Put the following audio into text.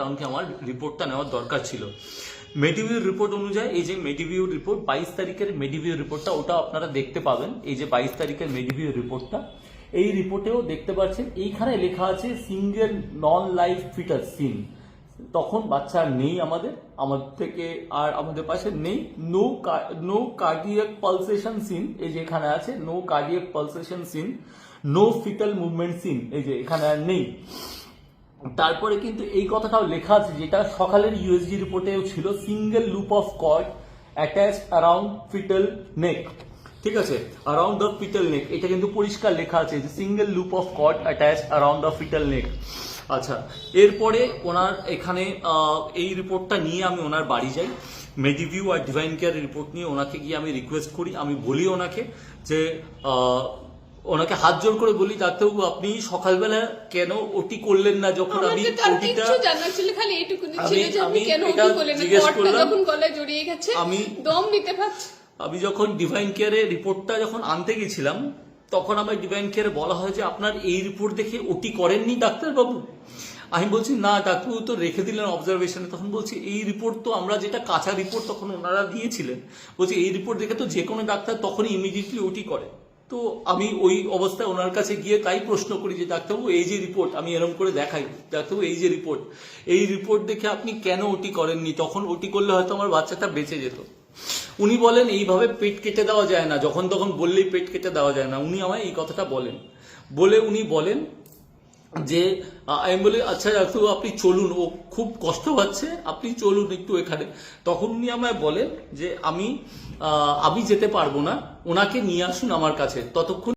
কারণ কি আমার রিপোর্টটা নেওয়ার দরকার ছিল। মেডিভিউর রিপোর্ট অনুযায়ী এই যে মেডিভিউর রিপোর্ট বাইশ তারিখের মেডিভিউ রিপোর্টটা ওটা আপনারা দেখতে পাবেন। এই যে বাইশ তারিখের মেডিভিউ রিপোর্টটা এই রিপোর্টেও দেখতে পাচ্ছেন, এইখানে লেখা আছে single non life fetal seen তখন বাচ্চা নেই আমাদের আমাদের থেকে আর আমাদের পাশে নেই। No no cardiac pulsation seen এই যে এখানে আছে no cardiac pulsation seen no fetal movement seen এই যে এখানে আর নেই। তারপরে কিন্তু এই কথাটাও লেখা আছে যেটা সকালের ইউএসজি রিপোর্টেও ছিল single loop of cord attach around fetal neck ঠিক আছে? অ্যারাউন্ড দ্য ফিটাল নেক এটা কিন্তু পরিষ্কার লেখা আছে যে single loop of cord attach around the fetal neck আচ্ছা এরপরে ওনার এখানে এই রিপোর্টটা নিয়ে আমি ওনার বাড়ি যাই। মেডিভিউ আর ডিভাইন কেয়ার রিপোর্ট নিয়ে ওনাকে গিয়ে আমি রিকোয়েস্ট করি। আমি বলি ওনাকে যে ওনাকে হাত জোর করে বলি ডাক্তারবাবু আপনি সকালবেলা কেন ওটি করলেন না যখন আমি ওটিটা কিচ্ছু জানার ছিল খালি এইটুকুনি ছিল আমি- যে আপনি কেন ওটি করলেন না? জিজ্ঞেস কর্ডটা করলাম। যখন গলায় জড়িয়ে গেছে আমি- দম নিতে পারছে। আমি যখন ডিভাইন কেয়ারে রিপোর্টটা যখন আনতে গেছিলাম তখন আমার ডিভাইন কেয়ারে বলা হয় যে আপনার এই রিপোর্ট দেখে ওটি করেননি ডাক্তারবাবু? আমি বলছি না ডাক্তারবাবু তো রেখে দিলেন অবজারভেশনে তখন বলছি এই রিপোর্ট তো আমরা যেটা কাঁচা রিপোর্ট তখন ওনারা দিয়েছিলেন। বলছি এই রিপোর্ট দেখে তো যে কোনো ডাক্তার তখনই ইমিডিয়েটলি ওটি করে। তো আমি ওই অবস্থায় ওনার কাছে গিয়ে তাই প্রশ্ন করি যে, ডাক্তারবাবু, এই যে রিপোর্ট, আমি এরম করে দেখাই। ডাক্তারবাবু, এই যে রিপোর্ট, এই রিপোর্ট দেখে আপনি কেন ওটি করেননি? তখন ওটি করলে হয়তো আমার বাচ্চাটা বেঁচে যেত। উনি বলেন, এইভাবে পেট কেটে দেওয়া যায় না। যখন তখন বললেই পেট কেটে দেওয়া যায় না। উনি আমায় এই কথাটা বলেন। বলে উনি বলেন যে আমি বলি আচ্ছা ডাক্তারবাবু, আপনি চলুন। ও খুব কষ্ট পাচ্ছে, আপনি চলুন একটু এখানে। তখন উনি আমায় বলেন যে, আমি আমি যেতে পারব না, ওনাকে নিয়ে আসুন আমার কাছে। ততক্ষণ